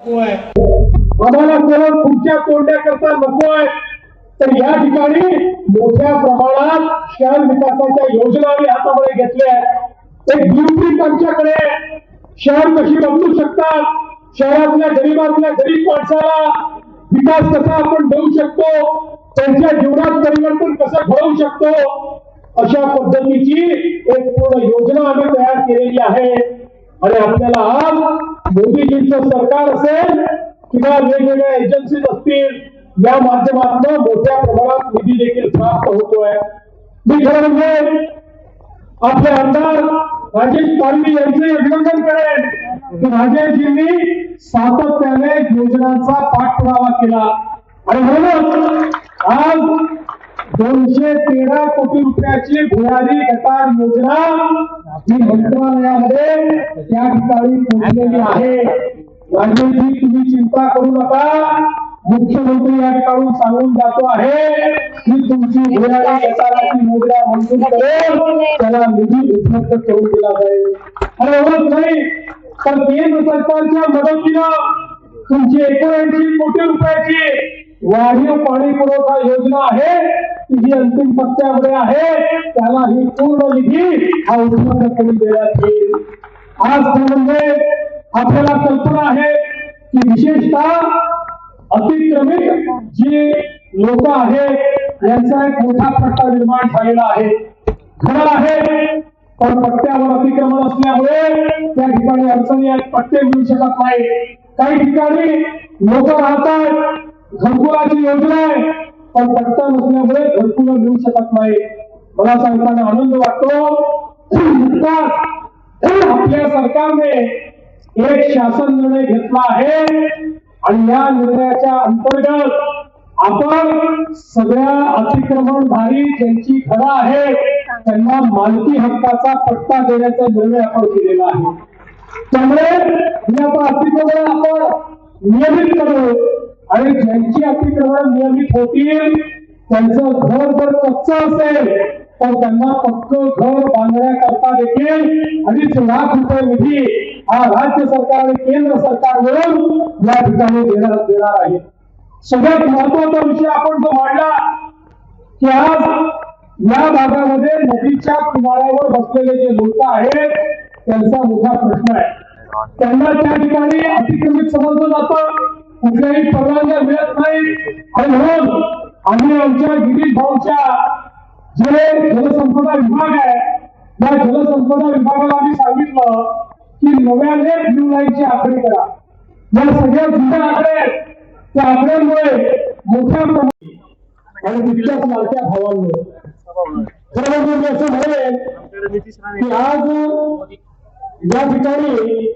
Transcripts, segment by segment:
नकोय. आम्हाला केवळ खुर्च्या तोडण्याकरता नकोय. तर या ठिकाणी मोठ्या प्रमाणात शहर विकासाच्या योजना आम्ही हातामध्ये घेतल्या आहेत. एक ब्लूप्रिंट आमच्याकडे शहर कशी बदलू शकतात? शहरातल्या गरीबातल्या गरीब माणसाला विकास कसा आपण देऊ शकतो? त्यांच्या जीवनात परिवर्तन कसं घडवू शकतो? अशा पद्धतीची एक पूर्ण योजना आम्ही तयार केलेली आहे. आणि आपल्याला आज मोदीजींचं सरकार असेल किंवा वेगवेगळ्या एजन्सीज असतील या माध्यमातून मोठ्या प्रमाणात निधी देखील प्राप्त होतोय. मी खरं म्हणजे आपले आमदार राजेश पारवी यांचे अभिनंदन करेन की राजेशजींनी सातत्याने योजनांचा पाठपुरावा केला. आणि म्हणूनच आज दोनशे तेरा कोटी रुपयाची भुयारी गटार योजना ही मंत्रालयामध्ये त्या ठिकाणी पोहोचलेली आहे. राजेशजी तुम्ही चिंता करू नका. मुख्यमंत्री या ठिकाणी सांगून जातो आहे की तुमची भुयारी गटाराची योजना मंजूर करून त्याला निधी उपलब्ध करून दिला जाईल. आणि एवढंच नाही तर केंद्र सरकारच्या मदतीनं तुमची एकोणऐंशी कोटी रुपयाची वाढीव पाणी पुरवठा योजना आहे ती जी अंतिम टप्प्यामध्ये आहे त्याला ही पूर्ण निधी हा उपलब्ध करून देण्यात येईल. आज म्हणजे आपल्याला कल्पना आहे की विशेषतः अतिक्रमित जी लोक आहेत यांचा एक मोठा पट्टा निर्माण झालेला आहे. खरं आहे पण पट्ट्यावर अतिक्रमण असल्यामुळे त्या ठिकाणी अडचणी आहेत पट्टे मिळू शकत नाही काही ठिकाणी लोक राहतात घरकुलाची योजना आहे. पण पट्टा नसल्यामुळे घरकुल मिळू शकत नाही. मला सांगताना आनंद वाटतो. आपल्या सरकारने एक शासन निर्णय घेतला आहे. आणि या निर्णयाच्या अंतर्गत आपण सगळ्या अतिक्रमणधारी ज्यांची घरं आहे त्यांना मालकी हक्काचा पट्टा देण्याचा निर्णय आपण केलेला आहे. त्यामुळे हे आता अतिक्रमण आपण नियमित करू. आणि ज्यांची अतिक्रमण नियमित होतील त्यांचं घर जर कच्चं असेल तर त्यांना पक्क घर बांधण्याकरता देखील अडीच लाख रुपये निधी हा राज्य सरकार आणि केंद्र सरकार मिळून या ठिकाणी देणार देणार आहे. सगळ्यात महत्त्वाचा विषय आपण जो मांडला की आज या भागामध्ये नदीच्या किनाऱ्यावर बसलेले जे लोक आहेत त्यांचा मोठा प्रश्न आहे. त्यांना त्या ठिकाणी अतिक्रमित समजलं जातं. कुठल्याही परवानग्या मिळत नाही. आणि म्हणून आम्ही आमच्या गिरीश भाऊच्या जे जलसंपदा विभाग आहे या जलसंपदा विभागाला आम्ही सांगितलं की नव्याने ब्ल्यू लाईनची आखणी करा. या सगळ्या जुन्या आकडे त्या आकड्यांमुळे मोठ्या प्रमाणात आणि तितक्याच लाडक्या भावांमुळे. खरं म्हणजे असं म्हणेन की आज या ठिकाणी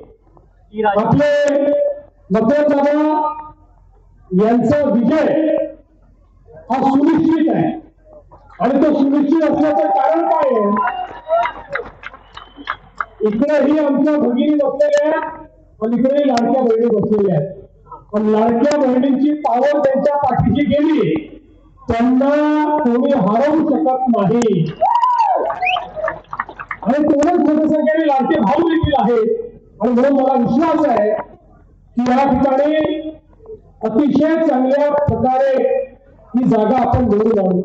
आपले नकोर यांचा विजय हा सुनिश्चित आहे. आणि तो सुनिश्चित असण्याचं कारण काय आहे? इकडेही आमच्या भगिनी बसलेल्या आहेत पण इकडे लाडक्या बहिणी बसलेल्या आहेत. पण लाडक्या बहिणींची पावर त्यांच्या पाठीशी गेली. त्यांना कोणी हरवू शकत नाही. आणि तेवढ्याच मोठ्या लाडके भाऊ देखील आहेत. आणि म्हणून मला विश्वास आहे की या ठिकाणी अतिशय चांगल्या प्रकारे ही जागा आपण निवडून जाऊ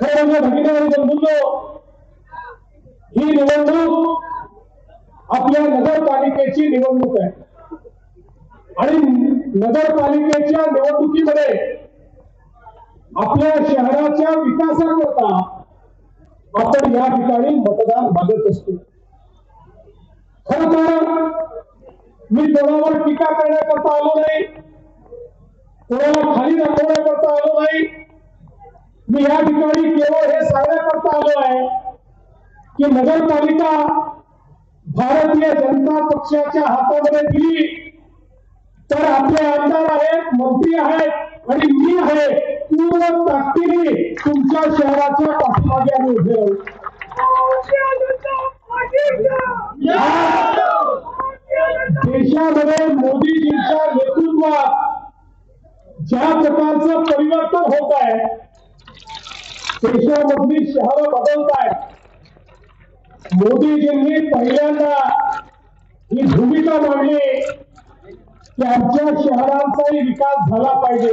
खरं म्हणजे भगिनी आणि बंधूंनो ही निवडणूक आपल्या नगरपालिकेची निवडणूक आहे. आणि नगरपालिकेच्या निवडणुकीमध्ये आपल्या शहराच्या विकासाकरता आपण या ठिकाणी मतदान मागत असतो. खर तर मी कोणावर टीका करण्याकरता आलो नाही. कोणाला खाली दाखवण्याकरता आलो नाही? मी या ठिकाणी केवळ हे सांगण्याकरता आलो आहे की नगरपालिका भारतीय जनता पक्षाच्या हातामध्ये दिली. तर आपले आमदार आहेत मंत्री आहेत आणि मी आहे. पूर्ण ताकदीने तुमच्या शहराच्या पाठीमागे आम्ही उभे राहू देशामध्ये मोदीजींच्या नेतृत्वात ज्या प्रकारचं परिवर्तन होत आहे देशामधली शहरं बदलत आहेत मोदीजींनी पहिल्यांदा ही भूमिका मांडली की आमच्या शहरांचाही विकास झाला पाहिजे.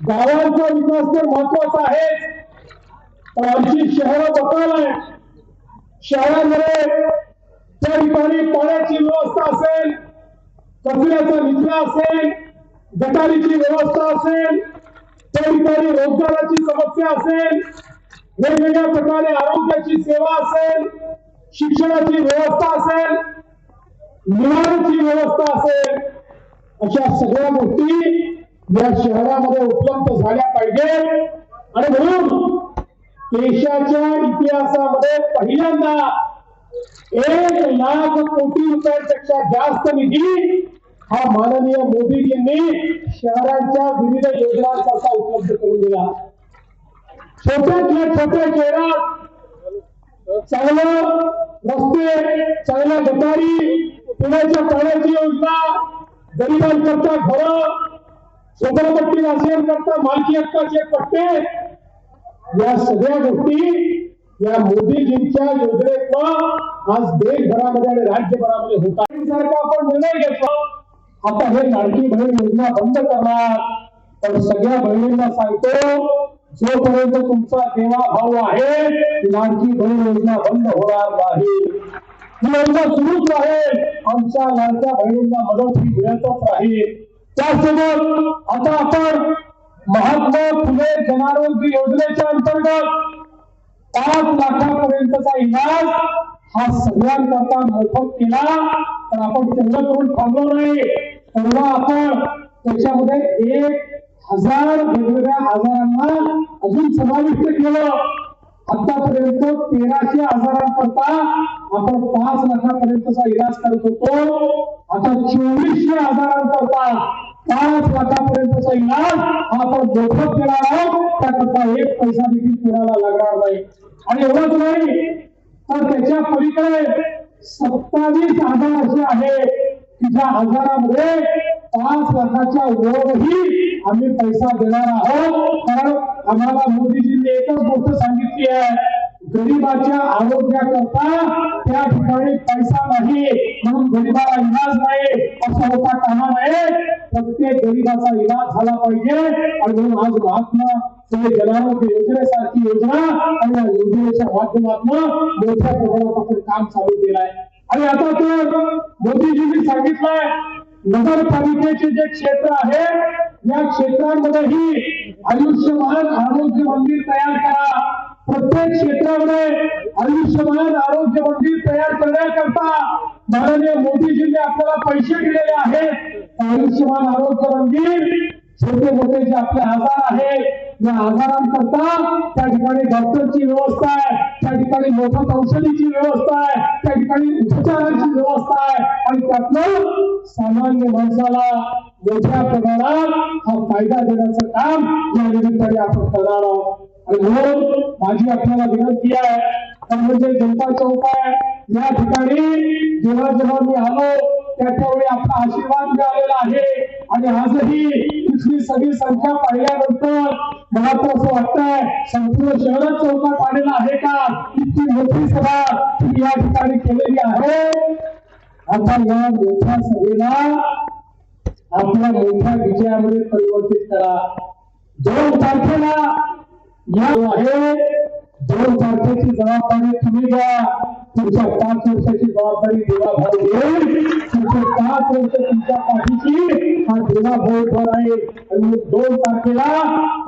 गावांचा विकास तर महत्त्वाचा आहे पण आमची शहरं बदल आहे शहरामध्ये त्या ठिकाणी पाण्याची व्यवस्था असेल कचऱ्याचा निचरा असेल गटारीची व्यवस्था असेल त्या ठिकाणी रोजगाराची समस्या असेल वेगवेगळ्या प्रकारे आरोग्याची सेवा असेल शिक्षणाची व्यवस्था असेल निवाराची व्यवस्था असेल अशा सगळ्या गोष्टी या शहरामध्ये उपलब्ध झाल्या पाहिजे. आणि म्हणून देशाच्या इतिहासामध्ये पहिल्यांदा एक लाख कोटी रुपयांपेक्षा जास्त निधी हा माननीय मोदीजींनी शहरांच्या विविध योजनांचा उपलब्ध करून दिला? छोट्यातल्या छोट्या शहरात चांगलं रस्ते चांगल्या गटारी पिण्याच्या पाण्याची योजना गरिबांकरता घर झोपडपट्टी वासियांकरता मालकी हक्काचे पट्टे या सगळ्या गोष्टी या मोदीजींच्या योजनेतनं आज देशभरामध्ये आणि राज्यभरामध्ये होतात सारखा आपण निर्णय घेतला. आता हे लाडकी बहीण योजना बंद करणार. पण सगळ्या बहिणींना सांगतो जोपर्यंत तुमचा देवा भाऊ आहे लाडकी बहीण योजना बंद होणार नाही. ही योजना सुरूच राहील आमच्या लाडक्या बहिणींना मदत ही मिळतच राहील त्यासोबत आता आपण महात्मा फुले जनारोग्य योजनेच्या अंतर्गत पाच लाखापर्यंतचा इलाज हा सगळ्यांकरता मोफत केला. तर आपण तेवढं करून थांबलो नाही. तेव्हा आपण त्याच्यामध्ये एक हजार वेगवेगळ्या आजारांना अजून समाविष्ट केलं. आतापर्यंत तेराशे आजारांकरता आपण पाच लाखापर्यंतचा इलाज करत होतो. आता चोवीसशे आजारांकरता पाच लाखापर्यंतचा इलाज आपण दोघं देणार आहोत. त्याकरता एक पैसा देखील कोणाला लागणार नाही. आणि एवढंच नाही तर त्याच्या पलीकडे सत्तावीस आजार असे आहे तिच्या आजारामध्ये पाच लाखाच्या वरही आम्ही पैसा देणार आहोत. कारण आम्हाला मोदीजींनी एकच गोष्ट सांगितली आहे गरीबाच्या आरोग्याकरता त्या ठिकाणी पैसा नाही म्हणून गरीबाला इलाज नाही असं होता कामा नये. प्रत्येक गरीबाचा इलाज झाला पाहिजे. आणि म्हणून आज महात्मा फुले जनारोग्य योजनेसारखी योजना आणि या योजनेच्या माध्यमातून मोठ्या प्रमाणात काम चालू केलं आहे. आणि आता तर मोदीजींनी सांगितलंय नगरपालिकेचे जे क्षेत्र आहे या क्षेत्रामध्येही आयुष्यमान आरोग्य मंदिर तयार करा. प्रत्येक क्षेत्रामध्ये आयुष्यमान आरोग्य मंदिर तयार करण्याकरता माननीय मोदीजींनी आपल्याला पैसे दिलेले आहेत. आयुष्यमान आरोग्य मंदिर छोटे मोठे जे आपले आजार आहेत या आजारांकरता त्या ठिकाणी डॉक्टरची व्यवस्था आहे त्या ठिकाणी मोफत औषधीची व्यवस्था आहे त्या ठिकाणी उपचाराची व्यवस्था आहे. आणि त्यातनं सामान्य माणसाला मोठ्या प्रमाणात हा फायदा देण्याचं काम या निमित्ताने आपण करणार आहोत. आणि म्हणून माझी आपल्याला विनंती आहे तर म्हणजे जनता चौक आहे. या ठिकाणी जेव्हा जेव्हा मी आलो त्या त्यावेळी आपला आशीर्वाद मिळालेला आहे. आणि आजही इथली सगळी संख्या पाहिल्यानंतर मला तर असं वाटतंय संपूर्ण शहरात चौकात आलेला आहे का? इतकी मोठी सभा तुम्ही या ठिकाणी केलेली आहे. आता या मोठ्या सभेला आपल्या मोठ्या विजयामध्ये परिवर्तित करा. दोन तारखेला या आहे. दोन तारखेची जबाबदारी तुम्ही द्या तुमच्या पाच वर्षाची जबाबदारी देवाभाऊ घेईल तुमचे पाच वर्ष तुमच्या पाठीची हा देवाभाऊ भाऊ आहे आणि दोन तारखेला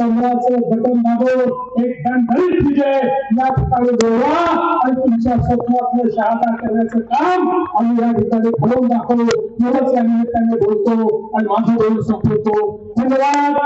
कमराचं बटन दाबून एक दणदणीत विजय. या ठिकाणी मिळवा आणि तुमच्या स्वप्नातलं शहादा करण्याचं काम आम्ही या ठिकाणी करून दाखवू. एवढंच या निमित्ताने बोलतो आणि माझं बोलून संपवतो. धन्यवाद.